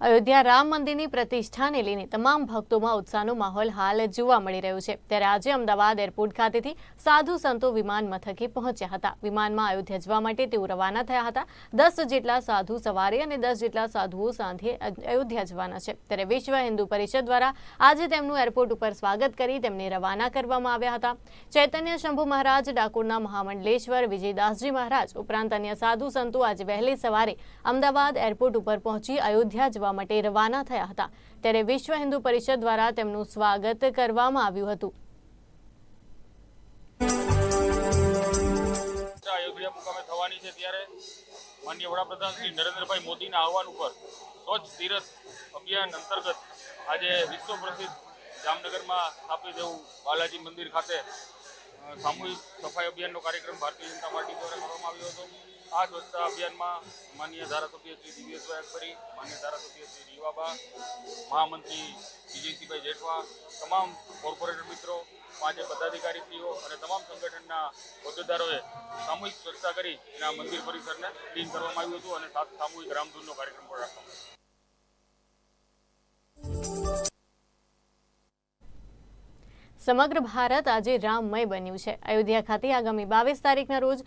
અયોધ્યા રામ મંદિરની પ્રતિષ્ઠાને લઈને તમામ ભક્તોમાં ઉત્સાહનો માહોલ હાલ જોવા મળી રહ્યો છે. ત્યારે આજે અમદાવાદ એરપોર્ટ ખાતેથી સાધુ સંતો વિમાન મથકે પહોંચ્યા હતા. વિમાનમાં અયોધ્યા જવા માટે તેઓ રવાના થયા હતા. દસ જેટલા સાધુ સવારે અને દસ જેટલા સાધુઓ સાંજે અયોધ્યા જવાના છે. ત્યારે વિશ્વ હિન્દુ પરિષદ દ્વારા આજે તેમનું એરપોર્ટ ઉપર સ્વાગત કરી તેમને રવાના કરવામાં આવ્યા હતા. ચૈતન્ય શંભુ મહારાજ, ડાકોરના મહામંડલેશ્વર, વિજયદાસજી મહારાજ ઉપરાંત અન્ય સાધુ સંતો આજે વહેલી સવારે અમદાવાદ એરપોર્ટ ઉપર પહોંચી અયોધ્યા જવા માટે રવાના થયા હતા. ત્યારે વિશ્વ હિન્દુ પરિષદ દ્વારા તેમનું સ્વાગત કરવામાં આવ્યું હતું. અયોધ્યા મુકામે વડાપ્રધાન શ્રી નરેન્દ્રભાઈ મોદીના આહવાન ઉપર સ્વચ્છ તીરથ અભિયાન અંતર્ગત આજે વિશ્વ પ્રસિદ્ધ જામનગરમાં સ્થાપિત એવું બાલાજી મંદિર ખાતે સામૂહિક સફાઈ અભિયાનનો કાર્યક્રમ ભારતીય જનતા પાર્ટી દ્વારા કરવામાં આવ્યો હતો. આ સ્વચ્છતા અભિયાનમાં માન્ય ધારાસભ્ય શ્રી દિવ્યેશભાઈ અકબરી, માન્ય ધારાસભ્ય શ્રી રીવાબા, મહામંત્રી વિજયસિંહભાઈ જેઠવા, તમામ કોર્પોરેટર મિત્રો, પાંચે પદાધિકારીશ્રીઓ અને તમામ સંગઠનના હોદ્દેદારોએ સામૂહિક સ્વચ્છતા કરી એના મંદિર પરિસરને ક્લીન કરવામાં આવ્યું હતું અને સાથે સામૂહિક રામધૂનનો કાર્યક્રમ પણ રાખવામાં આવ્યો. સમગ્ર ભારત આજે રામમય બન્યું છે. અયોધ્યા ખાતે આગામી બાવીસ તારીખના રોજ